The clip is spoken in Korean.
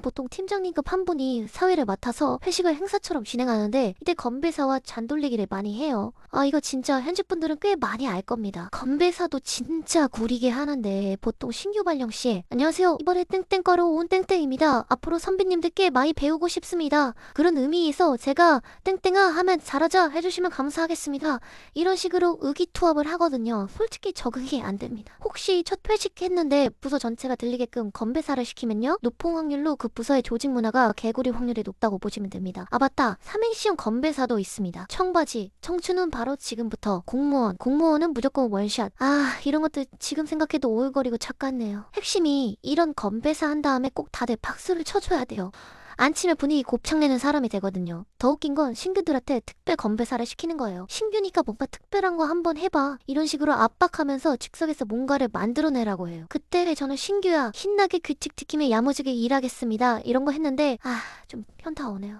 보통 팀장님급 한 분이 사회를 맡아서 회식을 행사처럼 진행하는데 이때 건배사와 잔돌리기를 많이 해요. 아 이거 진짜 현직 분들은 꽤 많이 알 겁니다. 건배사도 진짜 구리게 하는데 보통 신규 발령 시 안녕하세요 이번에 땡땡과로 온 땡땡입니다. 앞으로 선배님들께 많이 배우고 싶습니다. 그런 의미에서 제가 땡땡아 하면 잘하자 해주시면 감사하겠습니다. 이런 식으로 의기투합을 하거든요. 솔직히 적응이 안 됩니다. 혹시 첫 회식 했는데 부서 전체가 들리게끔 건배사를 시키면요. 높은 확률로 그 부서의 조직 문화가 개구리 확률이 높다고 보시면 됩니다. 아 맞다. 삼행시형 건배사도 있습니다. 청바지. 청춘은 바로 지금부터. 공무원. 공무원은 무조건 원샷. 아 이런 것들 지금 생각해도 오글거리고 착 같네요. 핵심이 이런 건배사 한 다음에 꼭 다들 박수를 쳐줘야 돼요. 안 치면 분위기 곱창내는 사람이 되거든요. 더 웃긴 건 신규들한테 특별 건배사를 시키는 거예요. 신규니까 뭔가 특별한 거 한번 해봐. 이런 식으로 압박하면서 즉석에서 뭔가를 만들어내라고 해요. 그때 저는 신규야 신나게 규칙 지키며 야무지게 일하겠습니다. 이런 거 했는데 아 좀 현타 오네요.